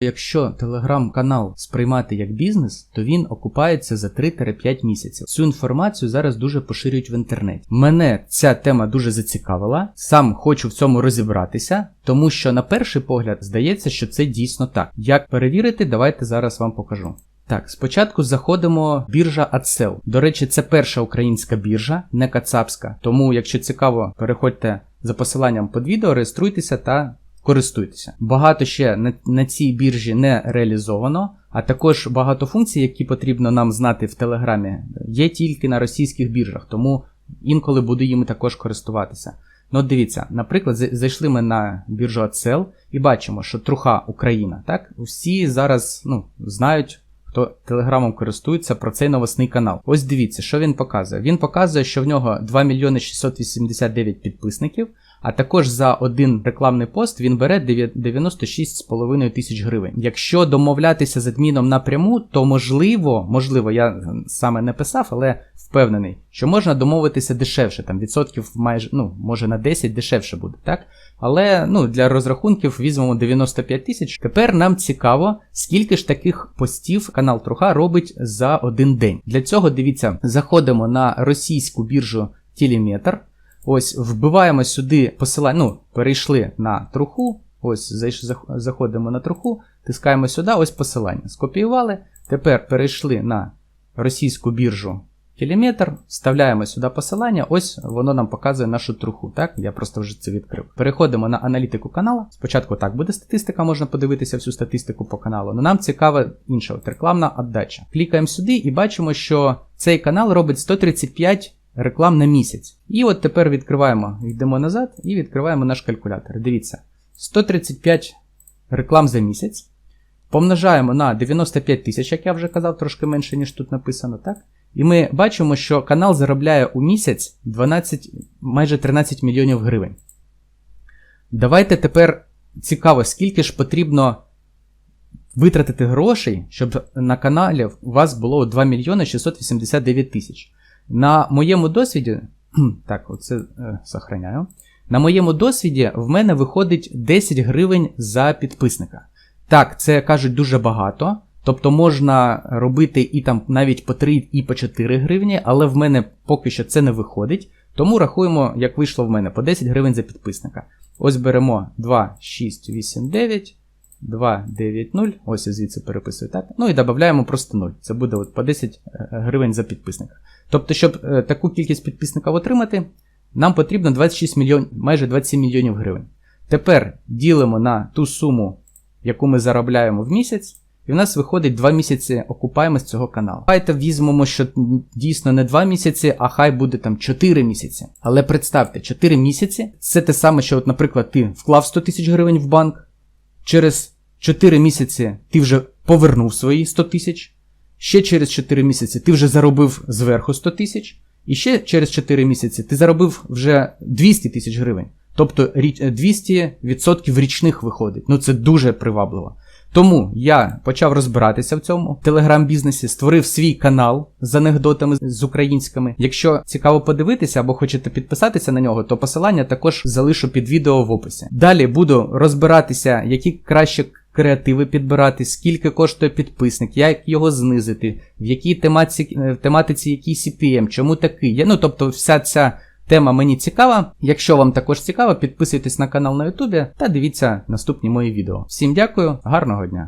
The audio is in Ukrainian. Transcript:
Якщо телеграм-канал сприймати як бізнес, то він окупається за 3-5 місяців. Цю інформацію зараз дуже поширюють в інтернеті. Мене ця тема дуже зацікавила. Сам хочу в цьому розібратися, тому що на перший погляд здається, що це дійсно так. Як перевірити, давайте зараз вам покажу. Так, спочатку заходимо в біржа Ацел. До речі, це перша українська біржа, не кацапська. Тому, якщо цікаво, переходьте за посиланням під відео, реєструйтеся та користуйтеся. Багато ще на, на цій біржі не реалізовано, а також багато функцій, які потрібно нам знати в Телеграмі, є тільки на російських біржах, тому інколи буду їм також користуватися. Ну, дивіться, наприклад, зайшли ми на біржу Ацел і бачимо, що труха Україна. Так, всі зараз ну, знають. Хто телеграмом користується про цей новосний канал. Ось дивіться, що він показує. Він показує, що в нього 2 мільйони 689 підписників, а також за один рекламний пост він бере 96,5 тисяч гривень. Якщо домовлятися з адміном напряму, то можливо, можливо, я саме не писав, але впевнений, що можна домовитися дешевше, там відсотків майже, ну, може на 10 дешевше буде, так? Але ну, для розрахунків візьмемо 95 тисяч. Тепер нам цікаво, скільки ж таких постів канал Труха робить за один день. Для цього дивіться, заходимо на російську біржу Телеметр. Ось вбиваємо сюди посилання. Ну, перейшли на труху. Ось заходимо на труху, тискаємо сюди, ось посилання. Скопіювали. Тепер перейшли на російську біржу Телеметр, вставляємо сюди посилання, ось воно нам показує нашу труху. Так, я просто вже це відкрив. Переходимо на аналітику каналу. Спочатку так буде статистика, можна подивитися всю статистику по каналу. Але нам цікава інша от рекламна віддача. Клікаємо сюди і бачимо, що цей канал робить 135 реклам на місяць. І от тепер відкриваємо, йдемо назад і відкриваємо наш калькулятор. Дивіться, 135 реклам за місяць. Помножаємо на 95 тисяч, як я вже казав, трошки менше, ніж тут написано, так? І ми бачимо, що канал заробляє у місяць 12, майже 13 мільйонів гривень. Давайте тепер цікаво, скільки ж потрібно витратити грошей, щоб на каналі у вас було 2 мільйони 689 тисяч. На моєму досвіді, так, оце е, сохраняю. На моєму досвіді в мене виходить 10 гривень за підписника. Так, це кажуть дуже багато. Тобто можна робити і там навіть по 3 і по 4 гривні, але в мене поки що це не виходить. Тому рахуємо, як вийшло в мене, по 10 гривень за підписника. Ось беремо 2, 6, 8, 9, 2, 9, 0. Ось я звідси переписую так. Ну і додаємо просто 0. Це буде от по 10 е, гривень за підписника. Тобто, щоб е, таку кількість підписників отримати, нам потрібно 26 мільйон, майже 27 мільйонів гривень. Тепер ділимо на ту суму, яку ми заробляємо в місяць. І в нас виходить 2 місяці окупаємость цього каналу. Давайте візьмемо, що дійсно не 2 місяці, а хай буде там 4 місяці. Але представте, 4 місяці це те саме, що, от, наприклад, ти вклав 100 тисяч гривень в банк, через 4 місяці ти вже повернув свої 100 тисяч, ще через 4 місяці ти вже заробив зверху 100 тисяч, і ще через 4 місяці ти заробив вже 200 тисяч гривень. Тобто 200% річних виходить. Ну це дуже привабливо. Тому я почав розбиратися в цьому телеграм-бізнесі, створив свій канал з анекдотами з українськими. Якщо цікаво подивитися або хочете підписатися на нього, то посилання також залишу під відео в описі. Далі буду розбиратися, які краще креативи підбирати, скільки коштує підписник, як його знизити, в якій тематиці, е, тематиці який CPM, чому такий. Я- Ну тобто, вся ця. Тема мені цікава. Якщо вам також цікаво, підписуйтесь на канал на Ютубі та дивіться наступні мої відео. Всім дякую, гарного дня!